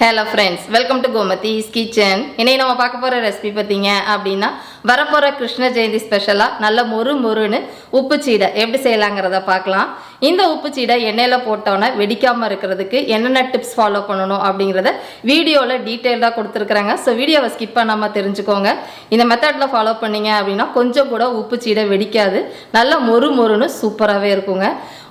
Hello friends welcome to Gomathi's kitchen இன்னைக்கு நம்ம பார்க்க போகிற ரெசிபி பார்த்தீங்க அப்படின்னா வரப்போகிற கிருஷ்ண ஜெயந்தி ஸ்பெஷலாக நல்ல மொறு மொறுன்னு உப்பு சீடை எப்படி செய்யலாங்கிறத பார்க்கலாம். இந்த உப்பு சீடை எண்ணெயில் போட்டோன்னே வெடிக்காமல் இருக்கிறதுக்கு என்னென்ன டிப்ஸ் ஃபாலோ பண்ணணும் அப்படிங்கிறத வீடியோவில் டீட்டெயில்டாக கொடுத்துருக்குறாங்க. ஸோ வீடியோவை ஸ்கிப் பண்ணாமல் தெரிஞ்சுக்கோங்க. இந்த மெத்தடில் ஃபாலோ பண்ணீங்க அப்படின்னா கொஞ்சம் கூட உப்பு சீடை வெடிக்காது. நல்லா மொறு மொறுன்னு சூப்பராகவே இருக்குங்க.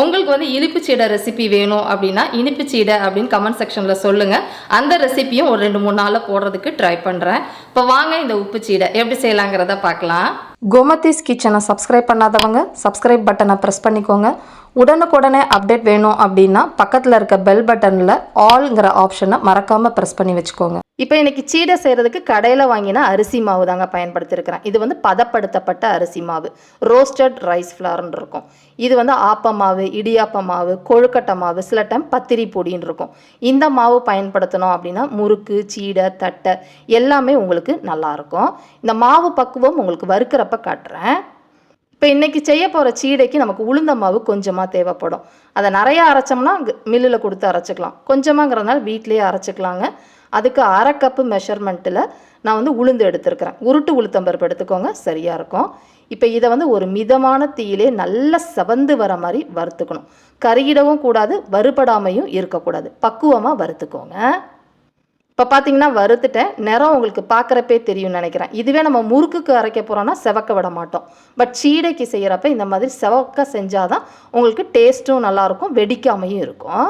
உங்களுக்கு வந்து இனிப்பு சீடை ரெசிபி வேணும் அப்படின்னா இனிப்பு சீடை அப்படின்னு கமெண்ட் செக்ஷனில் சொல்லுங்கள் அந்த ரெசிபியும் ஒரு ரெண்டு மூணு நாளில் போடுறதுக்கு ட்ரை பண்ணுறேன் இப்போ வாங்க இந்த உப்பு சீடை எப்படி செய்யலாங்கிறத பார்க்கலாம். கோமதிஸ் கிச்சனை சப்ஸ்கிரைப் பண்ணாதவங்க சப்ஸ்கிரைப் பட்டனை ப்ரெஸ் பண்ணிக்கோங்க. உடனுக்குடனே அப்டேட் வேணும் அப்படின்னா பக்கத்தில் இருக்க பெல் பட்டனில் ஆல்ங்கிற ஆப்ஷனை மறக்காமல் ப்ரெஸ் பண்ணி வச்சுக்கோங்க. இப்போ இன்னைக்கு சீடை செய்கிறதுக்கு கடையில் வாங்கின அரிசி மாவு தாங்க பயன்படுத்தியிருக்கிறேன் இது வந்து பதப்படுத்தப்பட்ட அரிசி மாவு. ரோஸ்டட் ரைஸ் ஃப்ளார்னு இருக்கும். இது வந்து ஆப்ப மாவு இடியாப்ப மாவு கொழுக்கட்டை மாவு சில டைம் பத்திரி பொடின்னு இருக்கும். இந்த மாவு பயன்படுத்தணும் அப்படின்னா முறுக்கு சீடை தட்டை எல்லாமே உங்களுக்கு நல்லாயிருக்கும் இந்த மாவு பக்குவம் உங்களுக்கு வறுக்கிறப்ப காட்டுறேன். இப்போ இன்றைக்கி செய்ய போகிற சீடைக்கு நமக்கு உளுந்த மாவு கொஞ்சமாக தேவைப்படும். அதை நிறையா அரைச்சோம்னா மில்லில் கொடுத்து அரைச்சிக்கலாம். கொஞ்சமாங்கிறதுனால வீட்டிலேயே அரைச்சிக்கலாங்க. அதுக்கு அரை கப்பு மெஷர்மெண்ட்டில் நான் வந்து உளுந்து எடுத்துருக்கிறேன். உருட்டு உளுத்தம்பருப்பு எடுத்துக்கோங்க சரியாக இருக்கும். இப்போ இதை வந்து ஒரு மிதமான தீயிலே நல்லா செவந்து வர மாதிரி வறுத்துக்கணும். கருகிடவும் கூடாது வறுபடாமையும் இருக்கக்கூடாது. பக்குவமாக வறுத்துக்கோங்க. இப்போ பார்த்தீங்கன்னா வறுத்துட்டேன். நிறம் உங்களுக்கு பார்க்குறப்பே தெரியும்னு நினைக்கிறேன். இதுவே நம்ம முறுக்குக்கு அரைக்க போகிறோன்னா செவக்க விட மாட்டோம். பட் சீடைக்கு செய்கிறப்ப இந்த மாதிரி செவக்க செஞ்சால் தான் உங்களுக்கு டேஸ்ட்டும் நல்லாயிருக்கும் வெடிக்காமையும் இருக்கும்.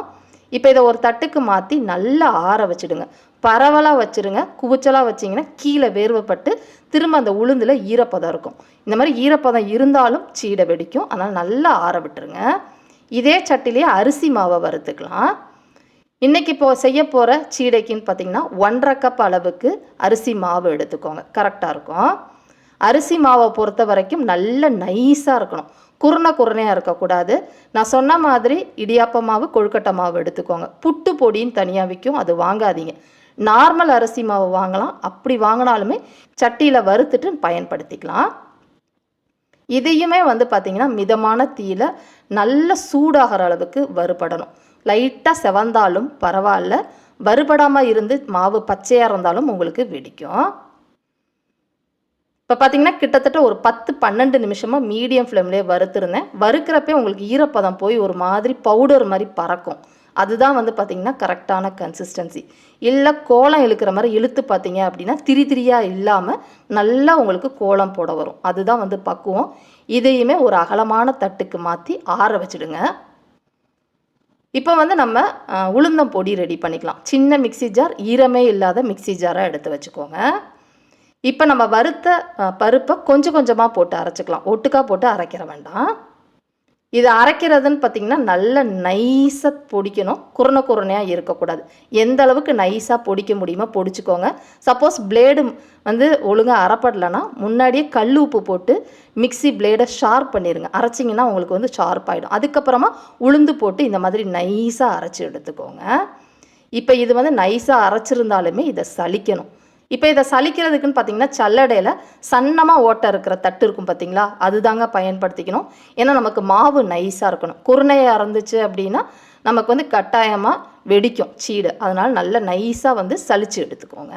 இப்போ இதை ஒரு தட்டுக்கு மாற்றி நல்லா ஆற வச்சுடுங்க. பரவலாக வச்சுருங்க. குவிச்சலாக வச்சிங்கன்னா கீழே வேர்வைப்பட்டு திரும்ப அந்த உளுந்தில் ஈரப்பதம் இருக்கும். இந்த மாதிரி ஈரப்பதம் இருந்தாலும் சீடை வெடிக்கும். அதனால் நல்லா ஆற விட்டுருங்க. இதே சட்டிலேயே அரிசி மாவை வறுத்துக்கலாம். இன்றைக்கி இப்போ செய்ய போகிற சீடைக்குன்னு பார்த்தீங்கன்னா ஒன்றரை கப் அளவுக்கு அரிசி மாவு எடுத்துக்கோங்க. கரெக்டாக இருக்கும். அரிசி மாவை பொறுத்த வரைக்கும் நல்ல நைஸாக இருக்கணும். குருணை குருணையாக இருக்கக்கூடாது. நான் சொன்ன மாதிரி இடியாப்ப மாவு கொழுக்கட்டை மாவு எடுத்துக்கோங்க. புட்டு பொடின்னு தனியாக விற்கும் அது வாங்காதீங்க. நார்மல் அரிசி மாவு வாங்கலாம். அப்படி வாங்கினாலுமே சட்டியில் வறுத்துட்டு பயன்படுத்திக்கலாம். இதையுமே வந்து பார்த்திங்கன்னா மிதமான தீயில் நல்ல சூடாகிற அளவுக்கு வறுபடணும். லைட்டாக செவந்தாலும் பரவாயில்ல. வறுபடாமல் இருந்து மாவு பச்சையாக இருந்தாலும் உங்களுக்கு வெடிக்கும். இப்போ பார்த்தீங்கன்னா கிட்டத்தட்ட ஒரு பத்து பன்னெண்டு நிமிஷமாக மீடியம் ஃப்ளேம்லேயே வறுத்துருந்தேன். வறுக்கிறப்பே உங்களுக்கு ஈரப்பதம் போய் ஒரு மாதிரி பவுடர் மாதிரி பறக்கும். அதுதான் வந்து பார்த்திங்கன்னா கரெக்டான கன்சிஸ்டன்சி இல்லை கோலம் இழுக்கிற மாதிரி இழுத்து பார்த்தீங்க அப்படின்னா திரி திரியாக இல்லாமல் நல்லா உங்களுக்கு கோலம் போட வரும். அதுதான் வந்து பக்குவம். இதையுமே ஒரு அகலமான தட்டுக்கு மாற்றி ஆற வச்சுடுங்க. இப்போ வந்து நம்ம உளுந்தம் பொடி ரெடி பண்ணிக்கலாம். சின்ன மிக்ஸி ஜார் ஈரமே இல்லாத மிக்ஸி ஜாராக எடுத்து வச்சுக்கோங்க. இப்போ நம்ம வறுத்த பருப்பை கொஞ்சம் கொஞ்சமாக போட்டு அரைச்சிக்கலாம். ஒட்டுக்கா போட்டு அரைக்கிற வேண்டாம். இது அரைக்கிறதுன்னு பார்த்தீங்கன்னா நல்ல நைஸாக பொடிக்கணும். குறுன குறுனையாக இருக்கக்கூடாது. எந்த அளவுக்கு நைஸாக பொடிக்க முடியுமோ பொடிச்சுக்கோங்க. சப்போஸ் பிளேடு வந்து ஒழுங்காக அரைப்படலைன்னா முன்னாடியே கல் உப்பு போட்டு மிக்ஸி பிளேடை ஷார்ப் பண்ணிடுங்க அரைச்சிங்கன்னா உங்களுக்கு வந்து ஷார்ப் ஆகிடும் அதுக்கப்புறமா உளுந்து போட்டு இந்த மாதிரி நைஸாக அரைச்சி எடுத்துக்கோங்க. இப்போ இது வந்து நைஸாக அரைச்சிருந்தாலுமே இதை சலிக்கணும் இப்போ இதை சலிக்கிறதுக்குன்னு பார்த்தீங்கன்னா சல்லடையில் சன்னமாக ஓட்டை இருக்கிற தட்டு இருக்கும் பார்த்தீங்களா அதுதாங்க பயன்படுத்திக்கணும். ஏன்னா நமக்கு மாவு நைஸாக இருக்கணும். குருணையாக இருந்துச்சு அப்படின்னா நமக்கு வந்து கட்டாயமாக வெடிக்கும் சீடு. அதனால் நல்ல நைஸாக வந்து சலிச்சு எடுத்துக்கோங்க.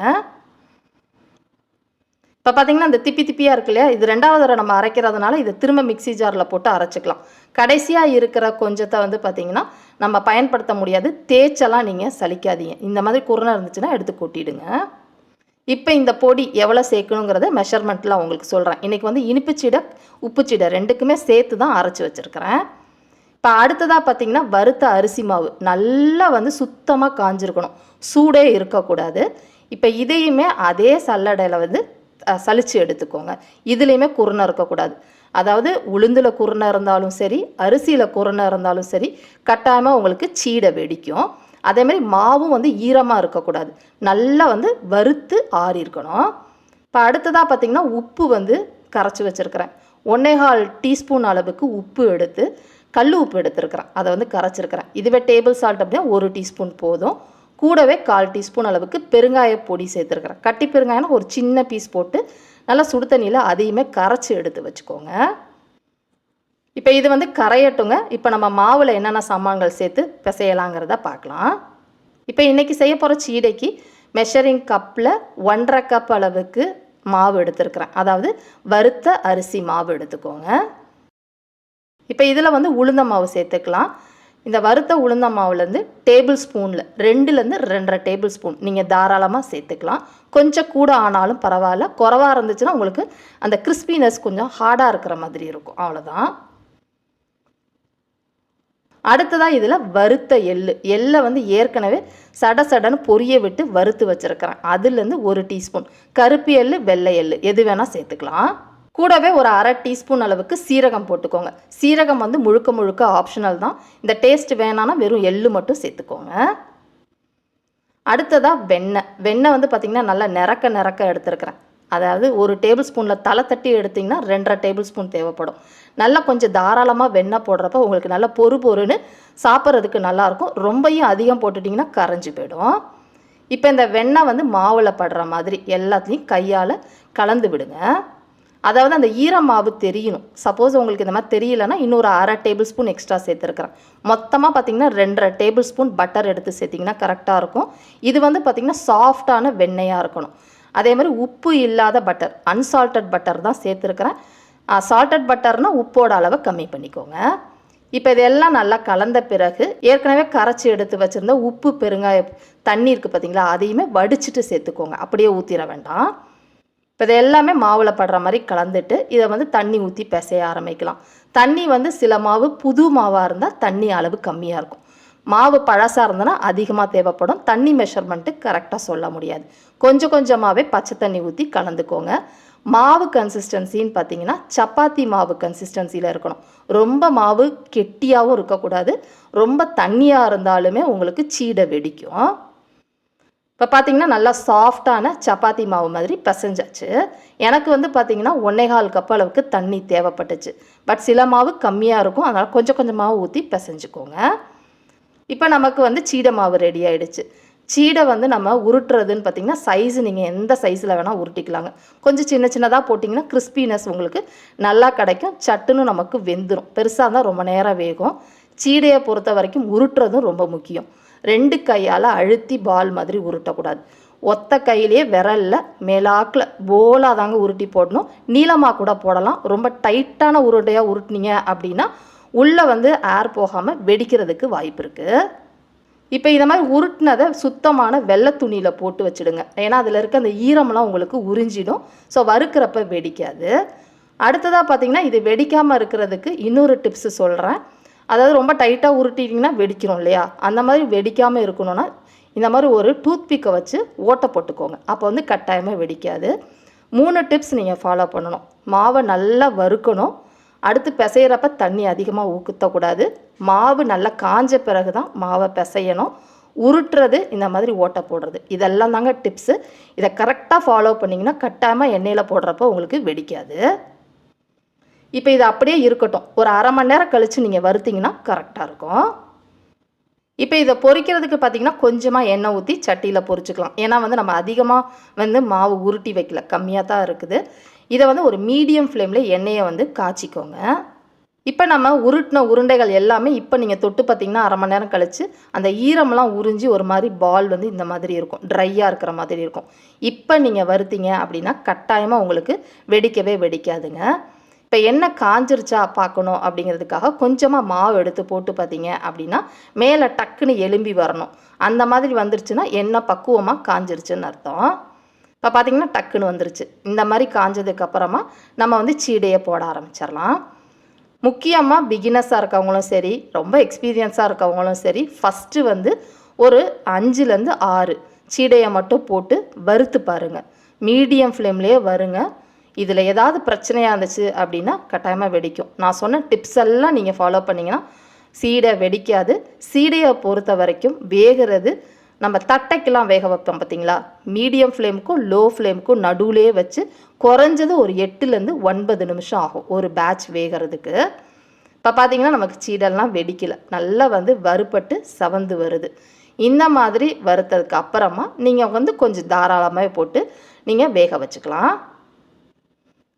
இப்போ பார்த்தீங்கன்னா இந்த திப்பி திப்பியாக இருக்கு இல்லையா? இது ரெண்டாவது தடவை நம்ம அரைக்கிறதுனால இதை திரும்ப மிக்ஸி ஜாரில் போட்டு அரைச்சிக்கலாம். கடைசியாக இருக்கிற கொஞ்சத்தை வந்து பார்த்தீங்கன்னா நம்ம பயன்படுத்த முடியாது. தேய்ச்செல்லாம் நீங்கள் சலிக்காதீங்க. இந்த மாதிரி குருணை இருந்துச்சுன்னா எடுத்து கொட்டிடுங்க. இப்போ இந்த பொடி எவ்வளோ சேர்க்கணுங்கிறத மெஷர்மெண்ட்டில் உங்களுக்கு சொல்கிறேன் இன்றைக்கி வந்து இனிப்பு சீடை உப்பு சீடை ரெண்டுக்குமே சேர்த்து தான் அரைச்சி வச்சுருக்கிறேன். இப்போ அடுத்ததாக பார்த்தீங்கன்னா வறுத்த அரிசி மாவு நல்லா வந்து சுத்தமாக காஞ்சிருக்கணும். சூடே இருக்கக்கூடாது. இப்போ இதையுமே அதே சல்லடையில் வந்து சலித்து சலிச்சு எடுத்துக்கோங்க. இதுலேயுமே குருணை இருக்கக்கூடாது. அதாவது உளுந்தில் குருணை இருந்தாலும் சரி அரிசியில் குருணை இருந்தாலும் சரி கட்டாயமாக உங்களுக்கு சீடை வெடிக்கும். அதேமாதிரி மாவும் வந்து ஈரமாக இருக்கக்கூடாது. நல்லா வந்து வறுத்து ஆறி இருக்கணும் இப்போ அடுத்ததாக பார்த்தீங்கன்னா உப்பு வந்து கரைச்சி வச்சுருக்கிறேன். ஒன்னேகால் டீஸ்பூன் அளவுக்கு உப்பு எடுத்து கல் உப்பு எடுத்துருக்கிறேன். அதை வந்து கரைச்சிருக்கிறேன். இதுவே டேபிள் சால்ட் அப்படின்னா ஒரு டீஸ்பூன் போதும். கூடவே கால் டீஸ்பூன் அளவுக்கு பெருங்காய பொடி சேர்த்துருக்குறேன். கட்டி பெருங்காயம்னா ஒரு சின்ன பீஸ் போட்டு நல்லா சுடு தண்ணியில் அதையுமே கரைச்சி எடுத்து வச்சுக்கோங்க. இப்போ இது வந்து கரையட்டுங்க. இப்போ நம்ம மாவில் என்னென்ன சாமான்கள் சேர்த்து பிசையலாங்கிறத பார்க்கலாம். இப்போ இன்றைக்கி செய்ய போகிற சீடைக்கு மெஷரிங் கப்பில் ஒன்றரை கப் அளவுக்கு மாவு எடுத்துருக்குறேன். அதாவது வறுத்த அரிசி மாவு எடுத்துக்கோங்க. இப்போ இதில் வந்து உளுந்த மாவு சேர்த்துக்கலாம். இந்த வறுத்த உளுந்த மாவுலேருந்து டேபிள் ஸ்பூனில் ரெண்டுலேருந்து ரெண்டரை டேபிள் ஸ்பூன் நீங்கள் தாராளமாக சேர்த்துக்கலாம். கொஞ்சம் கூட ஆனாலும் பரவாயில்ல. குறவாக இருந்துச்சுன்னா உங்களுக்கு அந்த கிறிஸ்பினஸ் கொஞ்சம் ஹார்டாக இருக்கிற மாதிரி இருக்கும். அவ்வளோதான் அடுத்ததாக இதில் வறுத்த எள்ளு. எள்ளை வந்து ஏற்கனவே சட சடன்னு பொரிய விட்டு வறுத்து வச்சுருக்கிறேன். அதுலேருந்து ஒரு டீஸ்பூன். கருப்பு எள்ளு வெள்ளை எள்ளு. எது வேணால் சேர்த்துக்கலாம். கூடவே ஒரு அரை டீஸ்பூன் அளவுக்கு சீரகம் போட்டுக்கோங்க. சீரகம் வந்து முழுக்க முழுக்க ஆப்ஷனல் தான். இந்த டேஸ்ட் வேணான்னா வெறும் எள்ளு மட்டும் சேர்த்துக்கோங்க. அடுத்ததாக வெண்ணெய். வெண்ணெய் வந்து பார்த்திங்கன்னா நல்லா நிறக்க நிறக்க எடுத்துருக்கிறேன். அதாவது ஒரு டேபிள் ஸ்பூனில் தலை தட்டி எடுத்திங்கன்னா ரெண்டரை டேபிள் ஸ்பூன் தேவைப்படும். நல்லா கொஞ்சம் தாராளமாக வெண்ணெய் போடுறப்ப உங்களுக்கு நல்லா பொறு பொறுன்னு சாப்பிட்றதுக்கு நல்லாயிருக்கும். ரொம்பையும் அதிகம் போட்டுட்டிங்கன்னா கரைஞ்சி போயிடும். இப்போ இந்த வெண்ணெய் வந்து மாவில் படுற மாதிரி எல்லாத்துலேயும் கையால் கலந்து விடுங்க. அதாவது அந்த ஈர மாவு தெரியணும். சப்போஸ் உங்களுக்கு இந்த மாதிரி தெரியலன்னா இன்னொரு அரை டேபிள் ஸ்பூன் எக்ஸ்ட்ரா சேர்த்துருக்குறேன். மொத்தமாக பார்த்தீங்கன்னா ரெண்டரை டேபிள் ஸ்பூன் பட்டர் எடுத்து சேர்த்திங்கன்னா கரெக்டாக இருக்கும். இது வந்து பார்த்திங்கன்னா சாஃப்டான வெண்ணெயாக இருக்கணும். அதே மாதிரி உப்பு இல்லாத பட்டர் அன்சால்டட் பட்டர் தான் சேர்த்துருக்குறேன். சால்டட் பட்டர்னால் உப்போட அளவை கம்மி பண்ணிக்கோங்க. இப்போ இதெல்லாம் நல்லா கலந்த பிறகு ஏற்கனவே கரைச்சி எடுத்து வச்சுருந்த உப்பு பெருங்காய தண்ணி இருக்குது பார்த்தீங்களா அதையுமே வடிச்சிட்டு சேர்த்துக்கோங்க. அப்படியே ஊற்றிட வேண்டாம். இப்போ இது எல்லாமே மாவில் படுற மாதிரி கலந்துட்டு இதை வந்து தண்ணி ஊற்றி பிசைய ஆரம்பிக்கலாம். தண்ணி வந்து சில மாவு புது மாவாக இருந்தால் தண்ணி அளவு கம்மியாக இருக்கும். மாவு பழசாக இருந்ததுன்னா அதிகமாக தேவைப்படும். தண்ணி மெஷர்மெண்ட்டு கரெக்டாக சொல்ல முடியாது. கொஞ்சம் கொஞ்சமாகவே பச்சை தண்ணி ஊற்றி கலந்துக்கோங்க. மாவு கன்சிஸ்டன்சின்னு பார்த்தீங்கன்னா சப்பாத்தி மாவு கன்சிஸ்டன்சியில் இருக்கணும். ரொம்ப மாவு கெட்டியாகவும் இருக்கக்கூடாது. ரொம்ப தண்ணியாக இருந்தாலுமே உங்களுக்கு சீடை வெடிக்கும். இப்போ பார்த்தீங்கன்னா நல்லா சாஃப்டான சப்பாத்தி மாவு மாதிரி பிசைஞ்சாச்சு. எனக்கு வந்து பார்த்தீங்கன்னா ஒன்னேகால் கப் அளவுக்கு தண்ணி தேவைப்பட்டுச்சு. பட் சில மாவு கம்மியாக இருக்கும். அதனால் கொஞ்சம் கொஞ்சமாக ஊற்றி பிசைஞ்சுக்கோங்க. இப்போ நமக்கு வந்து சீடை மாவு ரெடி ஆகிடுச்சு சீடை வந்து நம்ம உருட்டுறதுன்னு பார்த்தீங்கன்னா சைஸ் நீங்கள் எந்த சைஸில் வேணால் உருட்டிக்கலாங்க. கொஞ்சம் சின்ன சின்னதாக போட்டிங்கன்னா கிறிஸ்பினஸ் உங்களுக்கு நல்லா கிடைக்கும். சட்டுன்னு நமக்கு வெந்துடும் பெருசாக இருந்தால் ரொம்ப நேரம் வேகும். சீடையை பொறுத்த வரைக்கும் உருட்டுறதும் ரொம்ப முக்கியம். ரெண்டு கையால் அழுத்தி பால் மாதிரி உருட்டக்கூடாது. ஒத்த கையிலேயே விரலில் மேலாக்கில் போலாக தாங்க உருட்டி போடணும். நீளமாக கூட போடலாம். ரொம்ப டைட்டான உருட்டையாக உருட்டினீங்க அப்படின்னா உள்ளே வந்து ஏர் போகாமல் வெடிக்கிறதுக்கு வாய்ப்பு இருக்குது இப்போ இந்த மாதிரி உருட்டினதை சுத்தமான வெள்ளை துணியில் போட்டு வச்சுடுங்க. ஏன்னா அதில் இருக்க அந்த ஈரமெல்லாம் உங்களுக்கு உறிஞ்சிடும். ஸோ வறுக்கிறப்ப வெடிக்காது. அடுத்ததாக பார்த்தீங்கன்னா இது வெடிக்காமல் இருக்கிறதுக்கு இன்னொரு டிப்ஸு சொல்கிறேன் அதாவது ரொம்ப டைட்டாக உருட்டிட்டிங்கன்னா வெடிக்கிறோம் இல்லையா? அந்த மாதிரி வெடிக்காமல் இருக்கணும்னா இந்த மாதிரி ஒரு டூத்பிக்கை வச்சு ஓட்டை போட்டுக்கோங்க. அப்போ வந்து கட்டாயமாக வெடிக்காது. மூணு டிப்ஸ் நீங்கள் ஃபாலோ பண்ணணும். மாவை நல்லா வறுக்கணும். அடுத்து பிசையிறப்ப தண்ணி அதிகமாக ஊற்றக்கூடாது மாவு நல்லா காஞ்ச பிறகு தான் மாவை பிசையணும். உருட்டுறது இந்த மாதிரி ஓட்டை போடுறது. இதெல்லாம் தாங்க டிப்ஸு இதை கரெக்டாக ஃபாலோ பண்ணிங்கன்னா கட்டாயமாக எண்ணெயில் போடுறப்போ உங்களுக்கு வெடிக்காது. இப்போ இது அப்படியே இருக்கட்டும். ஒரு அரை மணி நேரம் கழித்து நீங்கள் வறுத்தீங்கன்னா கரெக்டாக இருக்கும். இப்போ இதை பொரிக்கிறதுக்கு பார்த்தீங்கன்னா கொஞ்சமாக எண்ணெய் ஊற்றி சட்டியில் பொறிச்சிக்கலாம். ஏன்னா வந்து நம்ம அதிகமாக வந்து மாவு உருட்டி வைக்கல. கம்மியாக தான் இருக்குது. இதை வந்து ஒரு மீடியம் ஃப்ளேமில் எண்ணெயை வந்து காய்ச்சிக்கோங்க. இப்போ நம்ம உருட்டின உருண்டைகள் எல்லாமே இப்போ நீங்கள் தொட்டு பார்த்தீங்கன்னா அரை மணி நேரம் கழித்து அந்த ஈரமெல்லாம் உறிஞ்சி ஒரு மாதிரி பால் வந்து இந்த மாதிரி இருக்கும். ட்ரையாக இருக்கிற மாதிரி இருக்கும். இப்போ நீங்கள் வருத்தீங்க அப்படின்னா கட்டாயமாக உங்களுக்கு வெடிக்கவே வெடிக்காதுங்க. இப்போ என்ன காஞ்சிருச்சா பார்க்கணும் அப்படிங்கிறதுக்காக கொஞ்சமாக மாவு எடுத்து போட்டு பார்த்தீங்க அப்படின்னா மேலே டக்குன்னு எலும்பி வரணும். அந்த மாதிரி வந்துருச்சுன்னா எண்ணெய் பக்குவமாக காஞ்சிருச்சுன்னு அர்த்தம். இப்போ பார்த்திங்கன்னா டக்குன்னு வந்துருச்சு. இந்த மாதிரி காஞ்சதுக்கு அப்புறமா நம்ம வந்து சீடையை போட ஆரம்பிச்சிடலாம். முக்கியமாக பிகினஸாக இருக்கவங்களும் சரி ரொம்ப எக்ஸ்பீரியன்ஸாக இருக்கவங்களும் சரி ஃபஸ்ட்டு வந்து ஒரு அஞ்சுலேருந்து ஆறு சீடையை மட்டும் போட்டு வறுத்து பாருங்கள் மீடியம் ஃப்ளேம்லேயே வருங்க. இதில் ஏதாவது பிரச்சனையாக இருந்துச்சு அப்படின்னா கட்டாயமாக வெடிக்கும். நான் சொன்ன டிப்ஸ் எல்லாம் நீங்கள் ஃபாலோ பண்ணிங்கன்னா சீடை வெடிக்காது. சீடையை பொறுத்த வரைக்கும் வேகிறது நம்ம தட்டைக்கெல்லாம் வேக வைப்போம் பார்த்தீங்களா? மீடியம் ஃப்ளேமுக்கும் லோ ஃப்ளேமுக்கும் நடுவுலே வச்சு குறைஞ்சது ஒரு எட்டுலேருந்து ஒன்பது நிமிஷம் ஆகும் ஒரு பேட்ச் வேகிறதுக்கு. இப்போ பார்த்தீங்கன்னா நமக்கு சீடெல்லாம் வெடிக்கலை. நல்லா வந்து வறுபட்டு சவந்து வருது. இந்த மாதிரி வறுத்ததுக்கு அப்புறமா நீங்கள் வந்து கொஞ்சம் தாராளமாக போட்டு நீங்கள் வேக வச்சுக்கலாம்.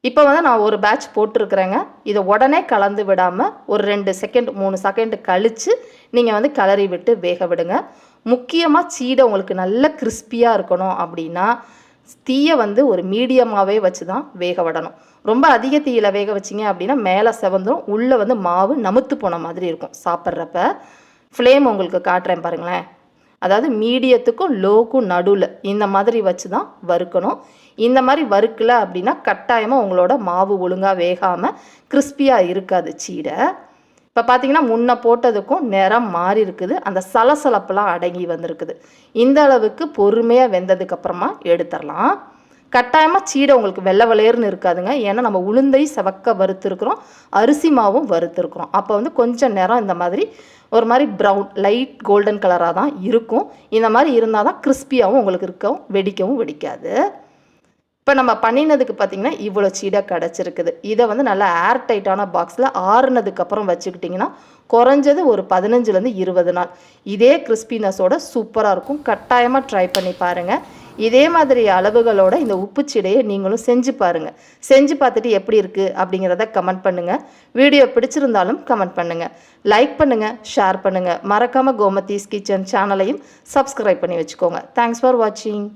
இப்போ வந்து நான் ஒரு பேட்ச் போட்டிருக்கிறேங்க. இதை உடனே கலந்து விடாமல் ஒரு ரெண்டு செகண்ட் மூணு செகண்ட் கழித்து நீங்கள் வந்து கிளறி விட்டு வேக விடுங்க. முக்கியமாக சீடை உங்களுக்கு நல்ல கிறிஸ்பியாக இருக்கணும் அப்படின்னா தீயை வந்து ஒரு மீடியமாகவே வச்சு தான் வேக விடணும். ரொம்ப அதிக தீயில் வேக வச்சிங்க அப்படின்னா மேலே செவந்தும் உள்ளே வந்து மாவு நமுத்து போன மாதிரி இருக்கும் சாப்பிட்றப்ப. ஃப்ளேம் உங்களுக்கு காட்டுறேன் பாருங்களேன். அதாவது மீடியத்துக்கும் லோக்கும் நடுவில் இந்த மாதிரி வச்சு தான் வறுக்கணும். இந்த மாதிரி வறுக்கல அப்படின்னா கட்டாயமாக உங்களோட மாவு ஒழுங்காக வேகாமல் கிறிஸ்பியாக இருக்காது சீடை. இப்போ பார்த்தீங்கன்னா முன்ன போட்டதுக்கும் நிறம் மாறி இருக்குது. அந்த சலசலப்பெலாம் அடங்கி வந்திருக்குது. இந்த அளவுக்கு பொறுமையாக வெந்ததுக்கப்புறமா எடுத்துடலாம் கட்டாயமாக சீடை உங்களுக்கு வெள்ளை வெளையர்னு இருக்காதுங்க. ஏன்னா நம்ம உளுந்தை செவக்க வறுத்துருக்குறோம். அரிசி மாவும் வறுத்துருக்குறோம். அப்போ வந்து கொஞ்சம் நேரம் இந்த மாதிரி ஒரு மாதிரி ப்ரௌன் லைட் கோல்டன் கலராக தான் இருக்கும். இந்த மாதிரி இருந்தால் தான் கிறிஸ்பியாகவும் உங்களுக்கு இருக்கவும் வெடிக்கவும் வெடிக்காது. இப்போ நம்ம பண்ணினதுக்கு பார்த்தீங்கன்னா இவ்வளோ சீடை கிடச்சிருக்குது. இதை வந்து நல்லா ஏர் டைட்டான பாக்ஸில் ஆறுனதுக்கப்புறம் வச்சுக்கிட்டிங்கன்னா குறைஞ்சது ஒரு பதினஞ்சுலேருந்து இருபது நாள். இதே கிறிஸ்பினஸோட சூப்பராக இருக்கும். கட்டாயமாக ட்ரை பண்ணி பாருங்கள் இதே மாதிரி அளவுகளோட இந்த உப்பு சீடையை நீங்களும் செஞ்சு பாருங்கள் செஞ்சு பார்த்துட்டு எப்படி இருக்குது அப்படிங்கிறத கமெண்ட் பண்ணுங்கள் வீடியோ பிடிச்சிருந்தாலும் கமெண்ட் பண்ணுங்கள் லைக் பண்ணுங்கள் ஷேர் பண்ணுங்கள் மறக்காமல் கோமதீஸ் கிச்சன் சேனலையும் சப்ஸ்கிரைப் பண்ணி வச்சுக்கோங்க. தேங்க்ஸ் ஃபார் வாட்சிங்